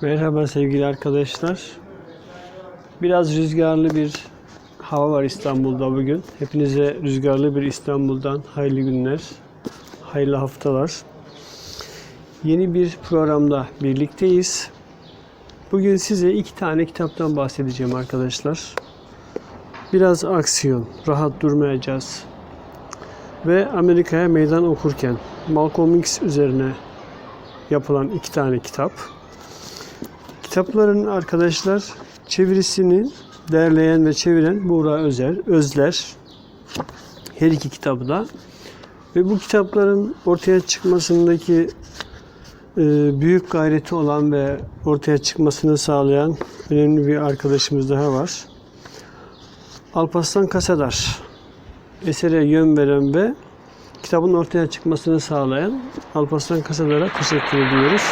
Merhaba sevgili arkadaşlar. Biraz rüzgarlı bir hava var İstanbul'da bugün. Hepinize rüzgarlı bir İstanbul'dan hayırlı günler, hayırlı haftalar. Yeni bir programda birlikteyiz. Bugün size iki tane kitaptan bahsedeceğim arkadaşlar. Biraz aksiyon, rahat durmayacağız. Ve Amerika'ya meydan okurken Malcolm X üzerine yapılan iki tane kitap. Kitapların arkadaşlar çevirisini derleyen ve çeviren Buğra Özer, Özler. Her iki kitabı da. Ve bu kitapların ortaya çıkmasındaki e, büyük gayreti olan ve ortaya çıkmasını sağlayan önemli bir arkadaşımız daha var. Alparslan Kasadar. Esere yön veren ve kitabın ortaya çıkmasını sağlayan Alparslan Kasadar'a teşekkür ediyoruz.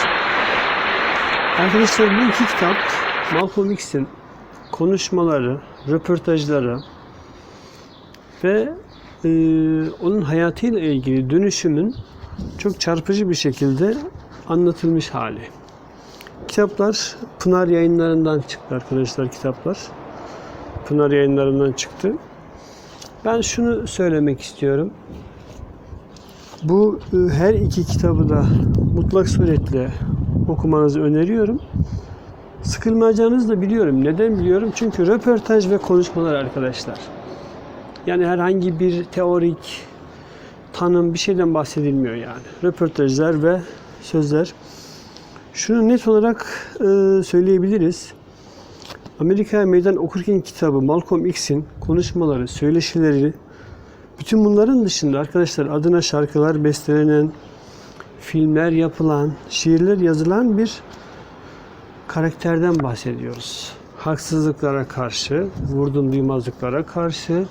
Arkadaşlar bu iki kitap Malcolm X'in konuşmaları, röportajları ve e, onun hayatıyla ilgili dönüşümün çok çarpıcı bir şekilde anlatılmış hali. Kitaplar Pınar yayınlarından çıktı arkadaşlar kitaplar. Pınar yayınlarından çıktı. Ben şunu söylemek istiyorum. Bu e, her iki kitabı da mutlak suretle okumanızı öneriyorum. Sıkılmayacağınızı da biliyorum. Neden biliyorum? Çünkü röportaj ve konuşmalar arkadaşlar. Yani herhangi bir teorik tanım bir şeyden bahsedilmiyor yani. Röportajlar ve sözler. Şunu net olarak e, söyleyebiliriz. Amerika'ya meydan okurken kitabı Malcolm X'in konuşmaları, söyleşileri bütün bunların dışında arkadaşlar adına şarkılar bestelenen, filmler yapılan, şiirler yazılan bir karakterden bahsediyoruz. Haksızlıklara karşı, vurdum duymazlıklara karşı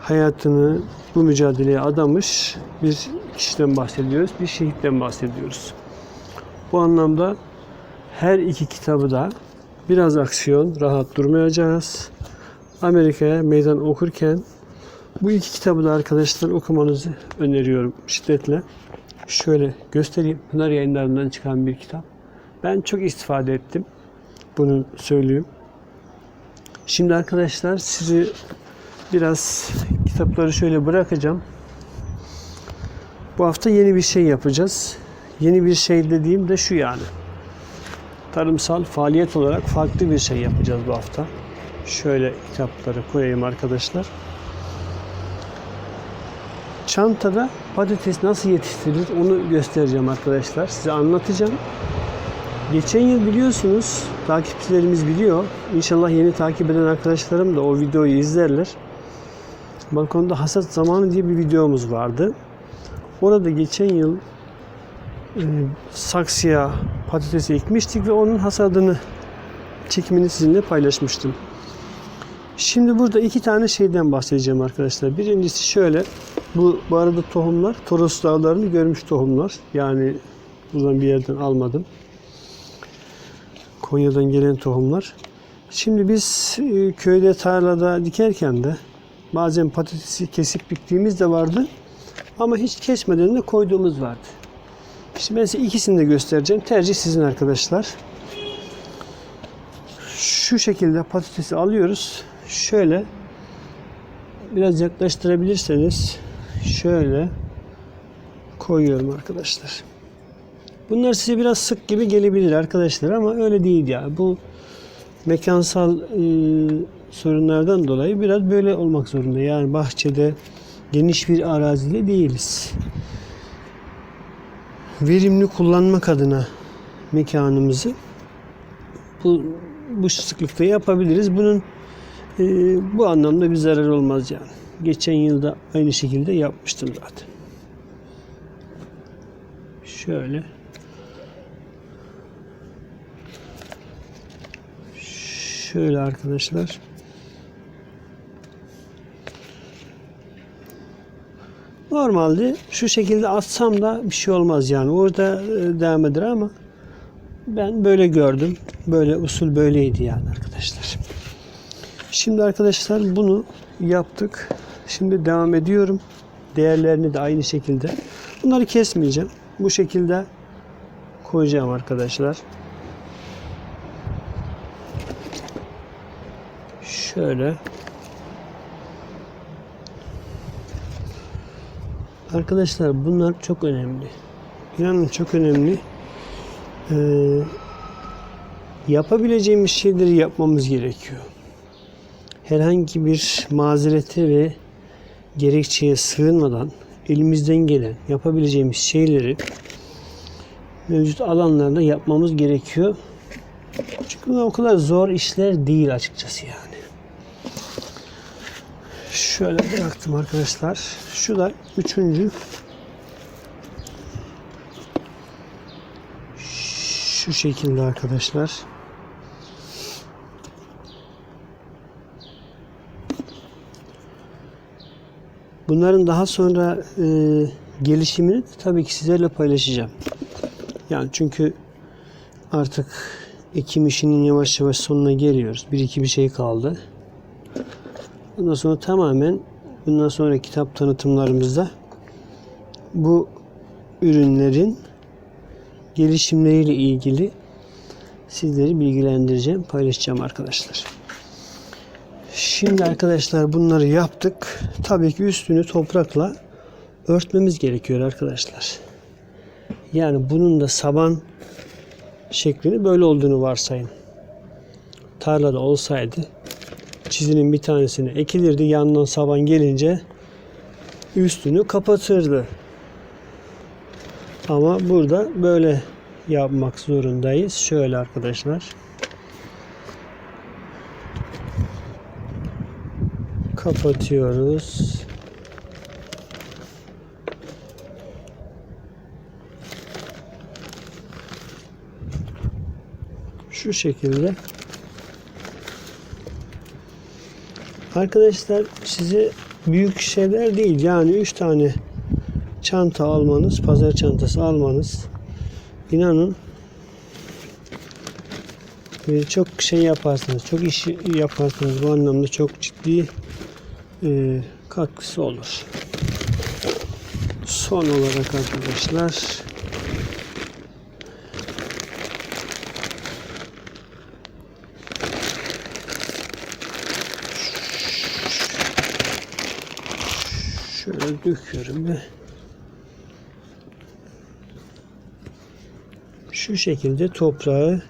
hayatını bu mücadeleye adamış bir kişiden bahsediyoruz, bir şehitten bahsediyoruz. Bu anlamda her iki kitabı da biraz aksiyon, rahat durmayacağız. Amerika'ya meydan okurken bu iki kitabı da arkadaşlar okumanızı öneriyorum şiddetle. Şöyle göstereyim. Pınar yayınlarından çıkan bir kitap. Ben çok istifade ettim. Bunu söyleyeyim. Şimdi arkadaşlar sizi biraz kitapları şöyle bırakacağım. Bu hafta yeni bir şey yapacağız. Yeni bir şey dediğim de şu yani. Tarımsal faaliyet olarak farklı bir şey yapacağız bu hafta. Şöyle kitapları koyayım arkadaşlar. Çantada patates nasıl yetiştirilir onu göstereceğim arkadaşlar. Size anlatacağım. Geçen yıl biliyorsunuz takipçilerimiz biliyor. İnşallah yeni takip eden arkadaşlarım da o videoyu izlerler. Balkonda hasat zamanı diye bir videomuz vardı. Orada geçen yıl e, saksıya patatesi ekmiştik ve onun hasadını çekimini sizinle paylaşmıştım. Şimdi burada iki tane şeyden bahsedeceğim arkadaşlar. Birincisi şöyle. Bu, bu arada tohumlar Toros dağlarını görmüş tohumlar. Yani buradan bir yerden almadım. Konya'dan gelen tohumlar. Şimdi biz e, köyde tarlada dikerken de bazen patatesi kesip diktiğimiz de vardı. Ama hiç kesmeden de koyduğumuz vardı. Şimdi ben size ikisini de göstereceğim. Tercih sizin arkadaşlar. Şu şekilde patatesi alıyoruz. Şöyle biraz yaklaştırabilirseniz şöyle koyuyorum arkadaşlar. Bunlar size biraz sık gibi gelebilir arkadaşlar ama öyle değil ya. Bu mekansal e, sorunlardan dolayı biraz böyle olmak zorunda. Yani bahçede geniş bir arazide değiliz. Verimli kullanmak adına mekanımızı bu, bu sıklıkta yapabiliriz. Bunun e, bu anlamda bir zarar olmaz yani. Geçen yılda aynı şekilde yapmıştım zaten. Şöyle. Şöyle arkadaşlar. Normalde şu şekilde atsam da bir şey olmaz yani. Orada e, devam eder ama ben böyle gördüm. Böyle usul böyleydi yani arkadaşlar. Şimdi arkadaşlar bunu yaptık. Şimdi devam ediyorum. Değerlerini de aynı şekilde. Bunları kesmeyeceğim. Bu şekilde koyacağım arkadaşlar. Şöyle. Arkadaşlar bunlar çok önemli. İnanın çok önemli. Ee, yapabileceğimiz şeyleri yapmamız gerekiyor. Herhangi bir mazereti ve gerekçeye sığınmadan elimizden gelen yapabileceğimiz şeyleri mevcut alanlarda yapmamız gerekiyor. Çünkü o kadar zor işler değil açıkçası yani. Şöyle bıraktım arkadaşlar. Şu da üçüncü. Şu şekilde arkadaşlar. Bunların daha sonra e, gelişimini de tabii ki sizlerle paylaşacağım. Yani çünkü artık ekim işinin yavaş yavaş sonuna geliyoruz. Bir iki bir şey kaldı. Ondan sonra tamamen bundan sonra kitap tanıtımlarımızda bu ürünlerin gelişimleriyle ilgili sizleri bilgilendireceğim, paylaşacağım arkadaşlar. Şimdi arkadaşlar bunları yaptık. Tabii ki üstünü toprakla örtmemiz gerekiyor arkadaşlar. Yani bunun da saban şeklini böyle olduğunu varsayın. Tarlada olsaydı çizinin bir tanesini ekilirdi. Yandan saban gelince üstünü kapatırdı. Ama burada böyle yapmak zorundayız. Şöyle arkadaşlar. Kapatıyoruz. Şu şekilde. Arkadaşlar size büyük şeyler değil. Yani 3 tane çanta almanız, pazar çantası almanız inanın e, çok şey yaparsanız, çok iş yaparsanız bu anlamda çok ciddi e, katkısı olur. Son olarak arkadaşlar şöyle döküyorum ve şu şekilde toprağı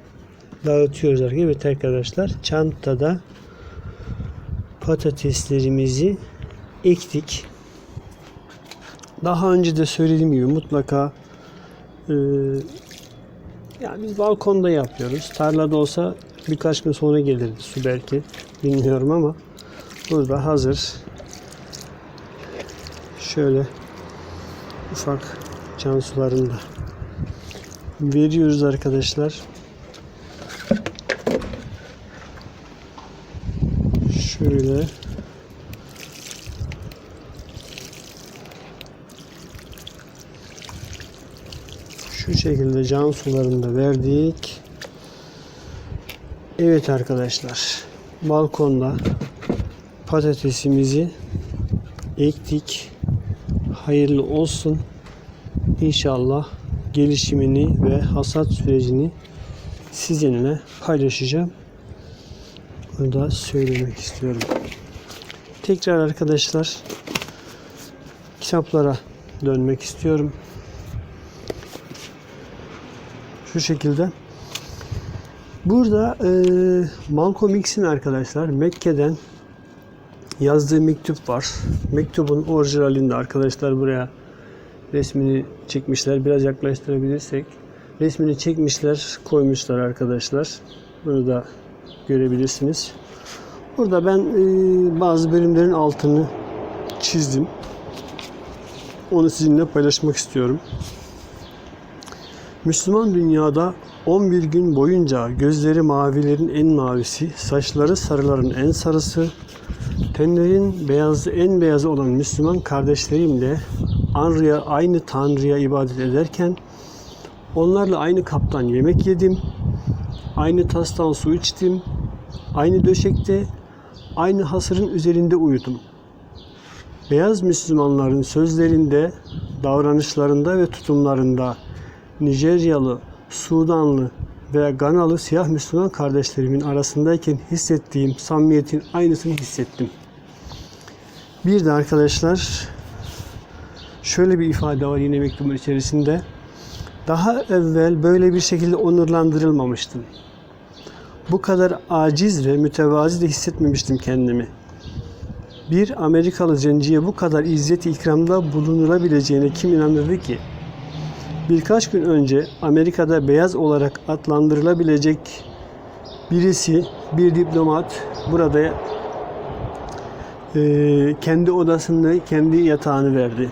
dağıtıyoruz arkadaşlar. Evet arkadaşlar çantada patateslerimizi ektik. Daha önce de söylediğim gibi mutlaka e, yani biz balkonda yapıyoruz. Tarlada olsa birkaç gün sonra gelirdi su belki. Bilmiyorum ama burada hazır. Şöyle ufak can sularında veriyoruz arkadaşlar. Şöyle şu şekilde can sularında verdik. Evet arkadaşlar balkonda patatesimizi ektik. Hayırlı olsun. İnşallah gelişimini ve hasat sürecini sizinle paylaşacağım. Bunu da söylemek istiyorum. Tekrar arkadaşlar kitaplara dönmek istiyorum. Şu şekilde. Burada e, Malcolm X'in arkadaşlar Mekke'den yazdığı mektup var. Mektubun orijinalinde arkadaşlar buraya resmini çekmişler. Biraz yaklaştırabilirsek. Resmini çekmişler, koymuşlar arkadaşlar. Bunu da görebilirsiniz. Burada ben e, bazı bölümlerin altını çizdim. Onu sizinle paylaşmak istiyorum. Müslüman dünyada 11 gün boyunca gözleri mavilerin en mavisi, saçları sarıların en sarısı, tenlerin beyazı en beyazı olan Müslüman kardeşlerimle Anrı'ya aynı Tanrı'ya ibadet ederken onlarla aynı kaptan yemek yedim, aynı tastan su içtim, aynı döşekte, aynı hasırın üzerinde uyudum. Beyaz Müslümanların sözlerinde, davranışlarında ve tutumlarında Nijeryalı, Sudanlı, ve Ganalı siyah Müslüman kardeşlerimin arasındayken hissettiğim samimiyetin aynısını hissettim. Bir de arkadaşlar şöyle bir ifade var yine mektubun içerisinde. Daha evvel böyle bir şekilde onurlandırılmamıştım. Bu kadar aciz ve mütevazi de hissetmemiştim kendimi. Bir Amerikalı zenciye bu kadar izzet ikramda bulunulabileceğine kim inanırdı ki? Birkaç gün önce Amerika'da beyaz olarak adlandırılabilecek birisi, bir diplomat burada e, kendi odasında kendi yatağını verdi.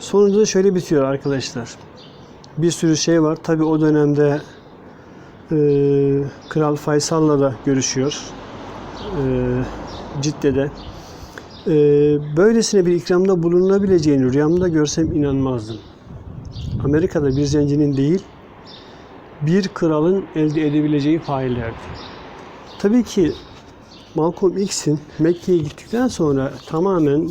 Sonucu şöyle bitiyor arkadaşlar. Bir sürü şey var. Tabi o dönemde e, Kral Faysal'la da görüşüyor. E, Cidde'de. E, böylesine bir ikramda bulunulabileceğini rüyamda görsem inanmazdım. Amerika'da bir zencinin değil, bir kralın elde edebileceği faillerdi. Tabii ki Malcolm X'in Mekke'ye gittikten sonra tamamen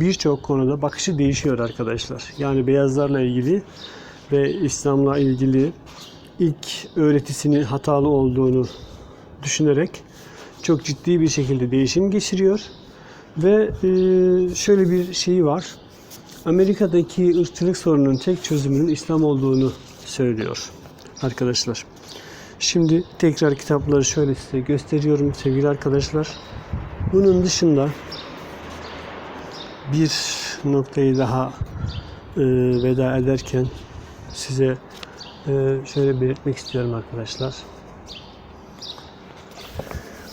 birçok konuda bakışı değişiyor arkadaşlar. Yani beyazlarla ilgili ve İslam'la ilgili ilk öğretisinin hatalı olduğunu düşünerek çok ciddi bir şekilde değişim geçiriyor. Ve e, şöyle bir şey var. Amerika'daki ırkçılık sorununun tek çözümünün İslam olduğunu söylüyor arkadaşlar. Şimdi tekrar kitapları şöyle size gösteriyorum sevgili arkadaşlar. Bunun dışında bir noktayı daha e, veda ederken size şöyle belirtmek istiyorum arkadaşlar.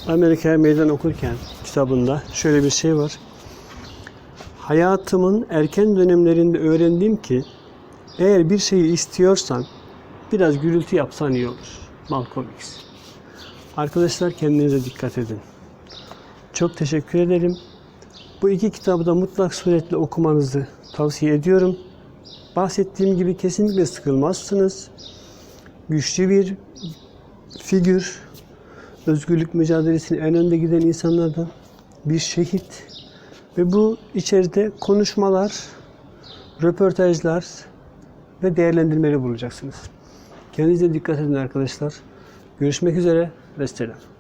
Amerika'ya meydan okurken kitabında şöyle bir şey var. Hayatımın erken dönemlerinde öğrendim ki eğer bir şeyi istiyorsan biraz gürültü yapsan iyi olur. Malcolm X. Arkadaşlar kendinize dikkat edin. Çok teşekkür ederim. Bu iki kitabı da mutlak suretle okumanızı tavsiye ediyorum. Bahsettiğim gibi kesinlikle sıkılmazsınız. Güçlü bir figür, özgürlük mücadelesinin en önde giden insanlardan bir şehit ve bu içeride konuşmalar, röportajlar ve değerlendirmeleri bulacaksınız. Kendinize dikkat edin arkadaşlar. Görüşmek üzere ve selam.